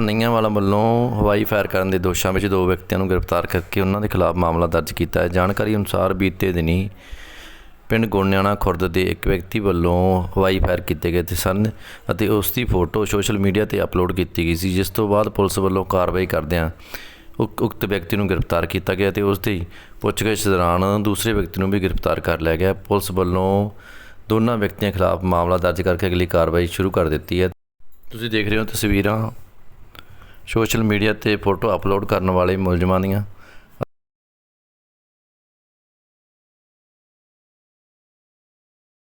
ਨਈਆਂ ਵੱਲੋਂ ਹਵਾਈ ਫਾਇਰ ਕਰਨ ਦੇ ਦੋਸ਼ਾਂ ਵਿੱਚ ਦੋ ਵਿਅਕਤੀਆਂ ਨੂੰ ਗ੍ਰਿਫਤਾਰ ਕਰਕੇ ਉਹਨਾਂ ਦੇ ਖਿਲਾਫ ਮਾਮਲਾ ਦਰਜ ਕੀਤਾ ਹੈ। ਜਾਣਕਾਰੀ ਅਨੁਸਾਰ ਬੀਤੇ ਦਿਨੀ ਪਿੰਡ ਗੋਨਿਆਣਾ ਖੁਰਦ ਦੇ ਇੱਕ ਵਿਅਕਤੀ ਵੱਲੋਂ ਹਵਾਈ ਫਾਇਰ ਕੀਤੇ ਗਏ ਤੇ ਸਨ ਅਤੇ ਉਸ ਦੀ ਫੋਟੋ ਸੋਸ਼ਲ ਮੀਡੀਆ ਤੇ ਅਪਲੋਡ ਕੀਤੀ ਗਈ ਸੀ, ਜਿਸ ਤੋਂ ਬਾਅਦ ਪੁਲਿਸ ਵੱਲੋਂ ਕਾਰਵਾਈ ਕਰਦਿਆਂ ਉਕ- ਉਕਤ ਵਿਅਕਤੀ ਨੂੰ ਗ੍ਰਿਫਤਾਰ ਕੀਤਾ ਗਿਆ ਤੇ ਉਸ ਦੀ ਪੁੱਛਗਿੱਛ ਦੌਰਾਨ ਦੂਸਰੇ ਵਿਅਕਤੀ ਨੂੰ ਵੀ ਗ੍ਰਿਫਤਾਰ ਕਰ ਲਿਆ ਗਿਆ। ਪੁਲਿਸ ਵੱਲੋਂ ਦੋਨਾਂ ਵਿਅਕਤੀਆਂ ਖਿਲਾਫ ਮਾਮਲਾ ਦਰਜ ਕਰਕੇ ਅਗਲੀ ਕਾਰਵਾਈ ਸ਼ੁਰੂ ਕਰ ਦਿੱਤੀ ਹੈ। ਤੁਸੀਂ ਦੇਖ ਰਹੇ ਹੋ ਤਸਵੀਰਾਂ ਸੋਸ਼ਲ ਮੀਡੀਆ ਤੇ ਫੋਟੋ ਅਪਲੋਡ ਕਰਨ ਵਾਲੇ ਮੁਲਜ਼ਮਾਂ ਦੀਆਂ।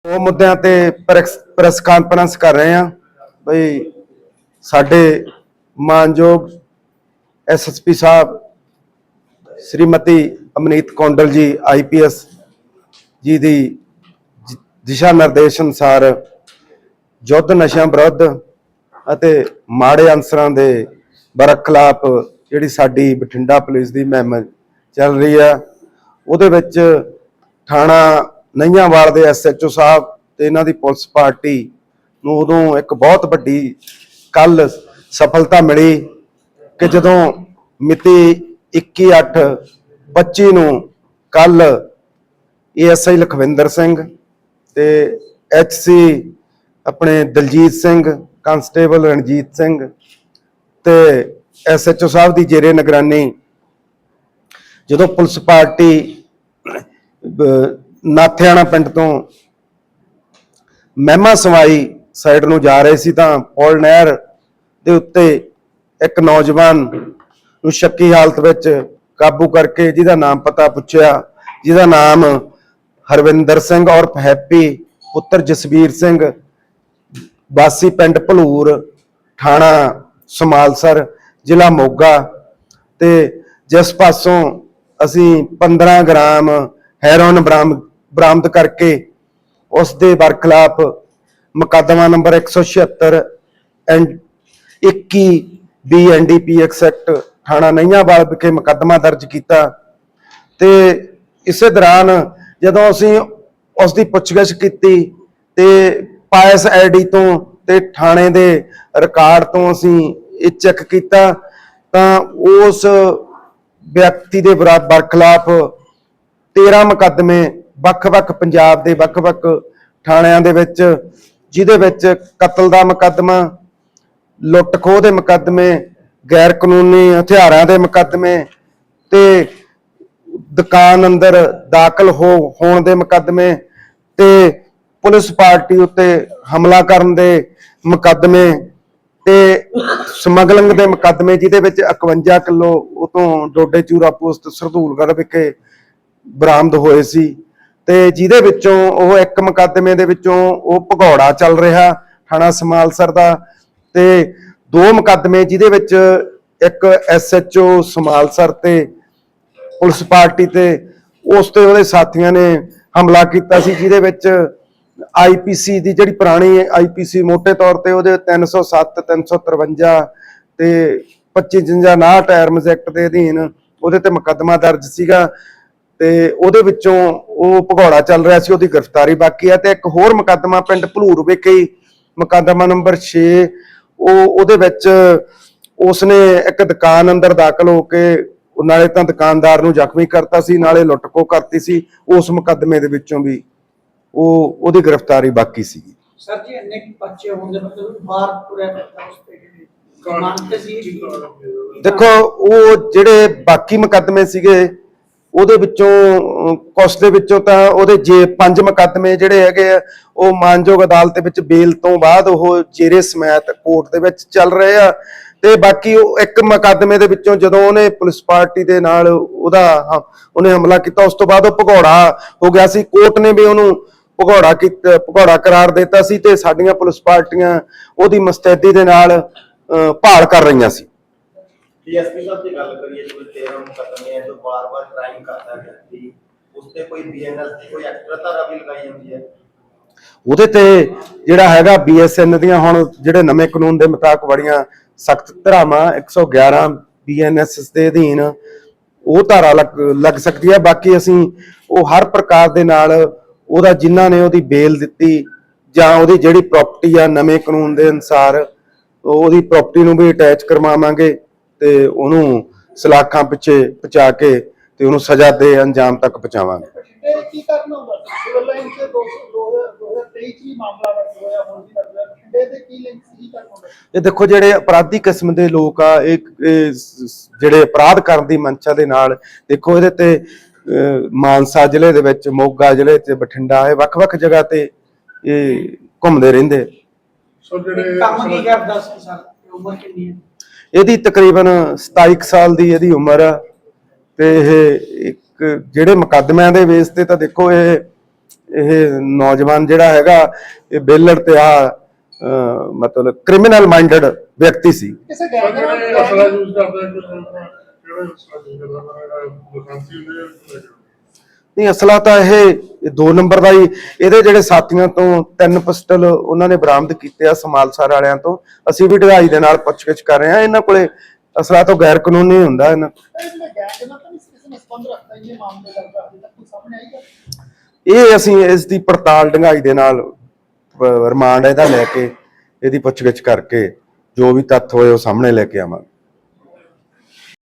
ਉਹ ਮੁੱਦਿਆਂ ਤੇ ਪ੍ਰੈਸ ਪ੍ਰੈਸ ਕਾਨਫਰੰਸ ਕਰ ਰਹੇ ਆ ਬਈ ਸਾਡੇ ਮਾਨਯੋਗ ਐਸਐਸਪੀ ਸਾਹਿਬ, ਸ਼੍ਰੀਮਤੀ ਅਮਨੀਤ ਕੌਂਡਲ ਜੀ ਆਈਪੀਐਸ ਜੀ ਦੀ ਦਿਸ਼ਾ ਨਿਰਦੇਸ਼ ਅਨੁਸਾਰ ਯੁੱਧ ਨਸ਼ਿਆਂ ਵਿਰੁੱਧ ਅਤੇ ਮਾੜੇ ਅਨਸਰਾਂ ਦੇ ਬਰਖਲਾਫ ਜਿਹੜੀ ਸਾਡੀ ਬਠਿੰਡਾ ਪੁਲਿਸ ਦੀ ਮਹਿਮ ਚੱਲ ਰਹੀ ਆ। ਉਹਦੇ ਵਿੱਚ ਥਾਣਾ ਨਈਆਂਵਾਲ ਦੇ ਐਸਐਚਓ ਸਾਹਿਬ ਤੇ ਇਹਨਾਂ ਦੀ ਪੁਲਿਸ ਪਾਰਟੀ ਨੂੰ ਉਦੋਂ ਇੱਕ ਬਹੁਤ ਵੱਡੀ ਕੱਲ ਸਫਲਤਾ ਮਿਲੀ ਕਿ ਜਦੋਂ ਮਿਤੀ 21/8/25 ਨੂੰ ਕੱਲ ਏਐਸਆਈ ਲਖਵਿੰਦਰ ਸਿੰਘ ਤੇ ਐਚਸੀ ਆਪਣੇ ਦਲਜੀਤ ਸਿੰਘ, ਕਾਂਸਟੇਬਲ ਰਣਜੀਤ ਸਿੰਘ ਤੇ ਐਸਐਚਓ ਸਾਹਿਬ ਦੀ ਜੇਰੇ ਨਿਗਰਾਨੀ, ਜਦੋਂ ਪੁਲਿਸ ਪਾਰਟੀ ਨਾਥਿਆਣਾ ਪਿੰਡ ਤੋਂ ਮਹਿਮਾ ਸਵਾਈ ਸਾਈਡ ਨੂੰ ਜਾ ਰਹੇ ਸੀ ਤਾਂ ਪੌਲ ਨਹਿਰ ਦੇ ਉੱਤੇ ਇੱਕ ਨੌਜਵਾਨ ਨੂੰ ਸ਼ੱਕੀ ਹਾਲਤ ਵਿੱਚ ਕਾਬੂ ਕਰਕੇ ਜਿਹਦਾ ਨਾਮ ਪਤਾ ਪੁੱਛਿਆ, ਜਿਹਦਾ ਨਾਮ ਹਰਵਿੰਦਰ ਸਿੰਘ ਔਰ ਹੈਪੀ ਪੁੱਤਰ ਜਸਵੀਰ ਸਿੰਘ, ਵਾਸੀ ਪਿੰਡ ਭਲੂਰ, ਥਾਣਾ ਸਮਾਲਸਰ, ਜ਼ਿਲ੍ਹਾ ਮੋਗਾ ਤੇ ਜਿਸ ਪਾਸੋਂ ਅਸੀਂ 15 ਗ੍ਰਾਮ ਹੈਰੋਨ ਬਰਾਮਦ ਬਰਾਮਦ ਕਰਕੇ ਉਸ ਦੇ ਬਰਖਲਾਫ ਮੁਕੱਦਮਾ ਨੰਬਰ 176 ਐਂਡ 21 ਬੀਐਨਡੀਪੀਐਕਸ ਐਕਟ ਥਾਣਾ ਨਈਆਂਵਾਲ ਵਿਖੇ ਮੁਕੱਦਮਾ ਦਰਜ ਕੀਤਾ ਤੇ ਇਸੇ ਦੌਰਾਨ ਜਦੋਂ ਅਸੀਂ ਉਸ ਦੀ ਪੁੱਛਗਿੱਛ ਕੀਤੀ ਤੇ ਪਾਇਸ ਆਈਡੀ ਤੋਂ ਤੇ ਥਾਣੇ ਦੇ ਰਿਕਾਰਡ ਤੋਂ ਅਸੀਂ ਇਹ ਚੈੱਕ ਕੀਤਾ ਤਾਂ ਉਸ ਵਿਅਕਤੀ ਦੇ ਬਰਾ- ਬਰਖਲਾਫ 13 ਮੁਕੱਦਮੇ ਵੱਖ-ਵੱਖ ਪੰਜਾਬ ਦੇ ਵੱਖ-ਵੱਖ ਥਾਣਿਆਂ ਦੇ ਵਿੱਚ, ਜਿਹਦੇ ਵਿੱਚ ਕਤਲ ਦਾ ਮੁਕੱਦਮਾ ਲੁੱਟ ਖੋਹ ਦੇ ਮੁਕੱਦਮੇ ਗੈਰ ਕਾਨੂੰਨੀ ਹਥਿਆਰਾਂ ਦੇ ਮੁਕੱਦਮੇ ਤੇ ਦੁਕਾਨ ਅੰਦਰ ਦਾਖਲ ਹੋ, ਹੋਣ ਦੇ ਮੁਕੱਦਮੇ ਤੇ ਪੁਲਿਸ ਪਾਰਟੀ ਉੱਤੇ ਹਮਲਾ ਕਰਨ ਦੇ ਮੁਕੱਦਮੇ ਤੇ ਸਮਗਲਿੰਗ ਦੇ ਮੁਕੱਦਮੇ ਜਿਹਦੇ ਵਿੱਚ 51 ਕਿਲੋ ਉਤੋਂ ਡੋਡੇ ਚੂਰਾ ਪੋਸਟ ਸਰਦੂਲਗੜ੍ਹ ਵਿਖੇ ਬਰਾਮਦ ਹੋਏ ਸੀ ਤੇ ਜਿਹਦੇ ਵਿੱਚੋਂ ਉਹ ਇੱਕ ਮੁਕੱਦਮੇ ਦੇ ਵਿੱਚੋਂ ਉਹ ਭਗੌੜਾ ਚੱਲ ਰਿਹਾ, ਥਾਣਾ ਸਮਾਲਸਰ ਦਾ ਤੇ ਦੋ ਮੁਕੱਦਮੇ ਜਿਹਦੇ ਵਿੱਚ ਇੱਕ ਐਸਐਚਓ ਸਮਾਲਸਰ ਤੇ ਪੁਲਿਸ ਪਾਰਟੀ ਤੇ ਉਸ ਤੇ ਉਹਦੇ ਸਾਥੀਆਂ ਨੇ ਹਮਲਾ ਕੀਤਾ ਸੀ, ਜਿਹਦੇ ਵਿੱਚ ਆਈਪੀਸੀ ਦੀ ਜਿਹੜੀ ਪੁਰਾਣੀ ਆਈਪੀਸੀ ਮੋٹے ਤੌਰ ਤੇ ਉਹਦੇ 307 353 ਤੇ 2559 ਟਰਮਸ ਐਕਟ ਦੇ ਅਧੀਨ ਉਹਦੇ ਤੇ ਮੁਕੱਦਮਾ ਦਰਜ ਸੀਗਾ ਤੇ ਉਹਦੇ ਵਿੱਚੋਂ ਉਹ ਭਗੌੜਾ ਚੱਲ ਰਿਹਾ ਸੀ, ਉਹਦੀ ਗ੍ਰਿਫਤਾਰੀ ਬਾਕੀ ਹੈ ਤੇ ਇੱਕ ਹੋਰ ਮੁਕੱਦਮਾ ਪਿੰਡ ਭਲੂਰ ਵਿਖੇ ਮੁਕੱਦਮਾ ਨੰਬਰ 6 ਉਹ ਉਹਦੇ ਵਿੱਚ ਉਸਨੇ ਇੱਕ ਦੁਕਾਨ ਅੰਦਰ ਦਾਖਲ ਹੋ ਕੇ ਨਾਲੇ ਤਾਂ ਦੁਕਾਨਦਾਰ ਨੂੰ ਜ਼ਖਮੀ ਕਰਤਾ ਸੀ, ਨਾਲੇ ਲੁੱਟਖੋ ਕਰਤੀ ਸੀ, ਉਸ ਮੁਕੱਦਮੇ ਦੇ ਵਿੱਚੋਂ ਵੀ। ਉਹ ਉਹਦੀ ਗ੍ਰਿਫਤਾਰੀ ਬਾਕੀ ਸੀ ਸਰ ਜੀ ਇੰਨੇ ਕੁ ਬੱਚੇ ਹੋਣ ਦੇ ਮਤਲਬ ਬਾਹਰ ਜਿਹੜੀ ਮੰਨਤੇ ਸੀ। ਦੇਖੋ ਉਹ ਜਿਹੜੇ ਬਾਕੀ ਮੁਕੱਦਮੇ ਸੀਗੇ ਉਹਦੇ ਵਿੱਚੋਂ ਕੁਛ ਦੇ ਵਿੱਚੋਂ ਤਾਂ ਉਹਦੇ ਜੇ ਪੰਜ ਮੁਕੱਦਮੇ ਜਿਹੜੇ ਹੈਗੇ ਆ ਉਹ ਮਾਨਯੋਗ ਅਦਾਲਤ ਦੇ ਵਿੱਚ ਬੇਲ ਤੋਂ ਬਾਅਦ ਉਹ ਜੇਰੇ ਸਮੈਤ ਕੋਰਟ ਦੇ ਵਿੱਚ ਚੱਲ ਰਹੇ ਆ। ਤੇ ਬਾਕੀ ਉਹ ਇੱਕ ਮੁਕੱਦਮੇ ਦੇ ਵਿੱਚੋਂ ਜਦੋਂ ਉਹਨੇ ਪੁਲਿਸ ਪਾਰਟੀ ਦੇ ਨਾਲ ਉਹਦਾ ਉਹਨੇ ਹਮਲਾ ਕੀਤਾ ਉਸ ਤੋਂ ਬਾਅਦ ਉਹ ਭਗੌੜਾ ਹੋ ਗਿਆ ਸੀ। ਕੋਰਟ ਨੇ ਵੀ ਉਹਨੂੰ ਭਗੌੜਾ ਕੀਤਾ ਭਗੌੜਾ ਕਰਾਰ ਦਿੱਤਾ ਸੀ ਤੇ ਸਾਡੀਆਂ ਪੁਲਿਸ ਪਾਰਟੀਆਂ ਉਹਦੀ ਮੁਸਤੈਦੀ ਦੇ ਨਾਲ ਭਾਲ ਕਰ ਰਹੀਆਂ ਸੀ। ਡੀਐਸਪੀ ਸਾਹਿਬ ਦੀ ਗੱਲ ਕਰੀਏ ਜੋ 13 ਮੁਕੱਦਮੇ ਹੈ ਜੋ ਬਾਰ-ਬਾਰ ਕ੍ਰਾਈਮ ਕਰਦਾ ਵਿਅਕਤੀ ਉਸ ਤੇ ਕੋਈ ਬੀਐਨਐਸ ਦੀ ਕੋਈ ਐਕਸਟਰਾ ਧਾਰਾ ਵੀ ਲਗਾਈ ਜਾਂਦੀ ਹੈ? ਉਹਦੇ ਤੇ ਜਿਹੜਾ ਹੈਗਾ ਬੀਐਸਐਨ ਦੀਆਂ ਹੁਣ ਜਿਹੜੇ ਨਵੇਂ ਕਾਨੂੰਨ ਦੇ ਮੁਤਾਬਕ ਬੜੀਆਂ ਸਖਤ ਧਾਰਾਵਾਂ 111 ਬੀਐਨਐਸ ਦੇ ਅਧੀਨ ਉਹ ਧਾਰਾ ਲੱਗ ਸਕਦੀ ਹੈ। ਬਾਕੀ ਅਸੀਂ ਉਹ ਹਰ ਪ੍ਰਕਾਰ ਦੇ ਨਾਲ ਉਹਦਾ ਜਿਨ੍ਹਾਂ ਨੇ ਉਹਦੀ ਬੇਲ ਦਿੱਤੀ ਜਾਂ ਉਹਦੀ ਜਿਹੜੀ ਪ੍ਰਾਪਰਟੀ ਆ ਨਵੇਂ ਕਾਨੂੰਨ ਦੇ ਅਨਸਾਰ ਉਹਦੀ ਪ੍ਰਾਪਰਟੀ ਨੂੰ ਵੀ ਅਟੈਚ ਕਰਵਾਵਾਂਗੇ ਤੇ ਉਹਨੂੰ ਸਲਾਖਾਂ ਪਿੱਛੇ ਪਹੁੰਚਾ ਕੇ ਤੇ ਉਹਨੂੰ ਸਜ਼ਾ ਦੇ ਅੰਜਾਮ ਤੱਕ ਪਹੁੰਚਾਵਾਂਗੇ। ਬਠਿੰਡੇ ਕੀ ਕਰਨਾ ਹੁੰਦਾ? ਸਿਵਲ ਲਾਈਨ ਤੇ 2023 ਚ ਵੀ ਮਾਮਲਾ ਦਰਜ ਹੋਇਆ ਹੁਣ ਵੀ ਦਰਜ ਹੋਇਆ। ਬਠਿੰਡੇ ਦੇ ਕੀ ਲਿੰਕ ਸੀ? ਕੀ ਕਰਨਾ ਹੁੰਦਾ? ਇਹ ਦੇਖੋ ਜਿਹੜੇ ਅਪਰਾਧੀ ਕਿਸਮ ਦੇ ਲੋਕ ਆ ਇਹ ਜਿਹੜੇ ਅਪਰਾਧ ਕਰਨ ਦੀ ਮਨਸ਼ਾ ਦੇ ਨਾਲ ਦੇਖੋ ਇਹਦੇ ਤੇ ਮਾਨਸਾ ਜ਼ਿਲ੍ਹੇ ਦੇ ਵਿੱਚ ਮੋਗਾ ਜ਼ਿਲ੍ਹੇ ਤੇ ਬਠਿੰਡਾ ਇਹ ਵੱਖ-ਵੱਖ ਜਗ੍ਹਾ ਤੇ ਇਹ ਘੁੰਮਦੇ ਰਹਿੰਦੇ। ਸੋ ਇਹ ਕੰਮ ਕੀ ਕਰਦਾ ਸੀ ਸਰ ਉਮਰ ਕਿੰਨੀ ਹੈ? ਇਹਦੀ ਤਕਰੀਬਨ 27 ਕੁ ਸਾਲ ਦੀ ਇਹਦੀ ਉਮਰ ਆ। ਤੇ ਇਹ ਇੱਕ ਜਿਹੜੇ ਮੁਕੱਦਮਿਆਂ ਦੇ ਬੇਸ ਤੇ ਤਾਂ ਦੇਖੋ ਇਹ ਇਹ ਨੌਜਵਾਨ ਜਿਹੜਾ ਹੈਗਾ ਇਹ ਬੇਲੜ ਤੇ ਆ ਮਤਲਬ ਕ੍ਰਿਮੀਨਲ ਮਾਈਂਡਡ ਵਿਅਕਤੀ ਸੀ। ਕਿਸੇ ਗੈਂਗ ਨਾਲ ਜਿਹੜੇ ਅਸਲਾ ਯੂਜ਼ ਕਰਦਾ ਨਹੀਂ, ਅਸਲਾ ਤਾਂ ਇਹ ਇਹ ਨੰਬਰ ਦਾ ਹੀ। ਇਹਦੇ ਜਿਹੜੇ ਸਾਥੀਆਂ ਤੋਂ ਤਿੰਨ ਪਿਸਟਲ ਉਹਨਾਂ ਨੇ ਬਰਾਮਦ ਕੀਤੇ ਆ ਸਮਾਲਸਰ ਵਾਲਿਆਂ ਤੋਂ। ਅਸੀਂ ਵੀ ਢਗਾਈ ਦੇ ਨਾਲ ਪੁੱਛਗਿੱਛ ਕਰ ਰਹੇ ਹਾਂ। ਇਹਨਾਂ ਕੋਲੇ ਅਸਲਾ ਤੋਂ ਗੈਰ ਕਾਨੂੰਨੀ ਹੁੰਦਾ ਇਹਨਾਂ। ਇਹ ਅਸੀਂ ਇਸ ਦੀ ਪੜਤਾਲ ਢੰਗਾਈ ਦੇ ਨਾਲ ਰਿਮਾਂਡ ਇਹਦਾ ਲੈ ਕੇ, ਇਹਦੀ ਪੁੱਛਗਿੱਛ ਕਰਕੇ, ਜੋ ਵੀ ਤੱਥ ਹੋਏ ਉਹ ਸਾਹਮਣੇ ਲੈ ਕੇ ਆਵਾਂਗੇ।